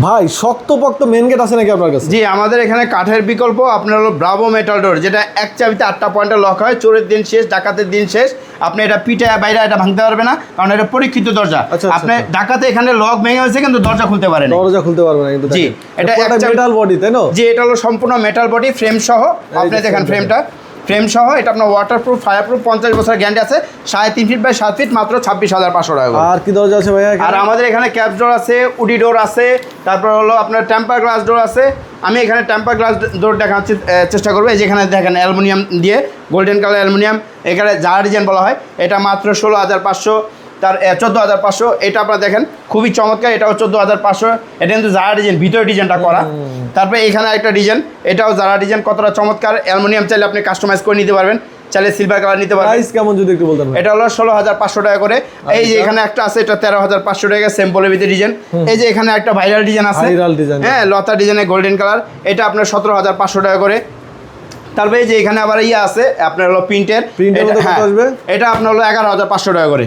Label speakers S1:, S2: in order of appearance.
S1: ভাই শক্তপোক্ত main gate আছে নাকি আপনার কাছে?
S2: জি আমাদের এখানে কাঠের বিকল্প আপনার হলো ব্রাভো মেটাল ডোর যেটা এক চাবিতে আটটা পয়েন্টে লক হয় চোরের দিন শেষ ডাকাতের দিন শেষ। আপনি এটা পিঠে বাইরে এটা ভাঙতে পারবে না কারণ এটা পরীক্ষিত দরজা।
S1: আচ্ছা, আচ্ছা,
S2: আপনি
S1: আচ্ছা।
S2: ডাকাতে এখানে লক ভেঙে হয়েছে কিন্তু দরজা খুলতে পারেন।
S1: দরজা খুলতে পারবে না কিন্তু
S2: জি, এটা
S1: মেটাল বডি তাই না?
S2: যে এটা হলো সম্পূর্ণ মেটাল বডি ফ্রেম সহ। আপনি দেখেন
S1: ফ্রেমটা।
S2: ফ্রেম সহ এটা আপনার ওয়াটারপ্রুফ ফায়ারপ্রুফ পঞ্চাশ বছর গ্যারান্টি আছে। সাড়ে তিন ফিট বাই সাত ফিট মাত্র ছাব্বিশ হাজার পাঁচশো টাকা
S1: আর কি দরজা আছে ভাইয়া
S2: আর আমাদের এখানে ক্যাপ ডোর আছে উডি ডোর আছে তারপর হলো আপনার টেম্পার গ্লাস ডোর আছে। আমি এখানে টেম্পার গ্লাস ডোর আহ, চেষ্টা করব। এই যেখানে দেখেন অ্যালুমিনিয়াম দিয়ে গোল্ডেন কালার অ্যালুমিনিয়াম এখানে জাহার ডিজাইন বলা হয় এটা মাত্র ষোলো হাজার পাঁচশো। তার চোদ্দ হাজার পাঁচশো। এটা আপনারা দেখেন খুবই চমৎকার এটাও চোদ্দ হাজার পাঁচশো। এটা কিন্তু যারা ডিজাইন ভিতরে ডিজাইনটা করা। তারপরে এখানে একটা ডিজাইন এটাও যারা ডিজাইন কতটা চমৎকার। অ্যালুমিনিয়াম চাইলে আপনি কাস্টমাইজ করে নিতে পারবেন চাইলে সিলভার কালার নিতে পারবেন।
S1: প্রাইস কেমন যদি একটু বলতেন
S2: এটা হলো ষোলো হাজার পাঁচশো টাকা করে। এই যে
S1: আচ্ছা।
S2: এখানে একটা আছে এটা তেরো হাজার পাঁচশো টাকা স্যাম্পলের ভিতরে ডিজাইন। এই যে এখানে একটা ভাইরাল ডিজাইন আছে। হ্যাঁ লতা ডিজাইনের গোল্ডেন কালার এটা আপনার সতেরো হাজার পাঁচশো টাকা করে। তারপরে এই যে এখানে আবার ইয়ে আছে আপনার হলো প্রিন্টের
S1: আসবে?
S2: এটা আপনার হলো এগারো হাজার পাঁচশো টাকা করে।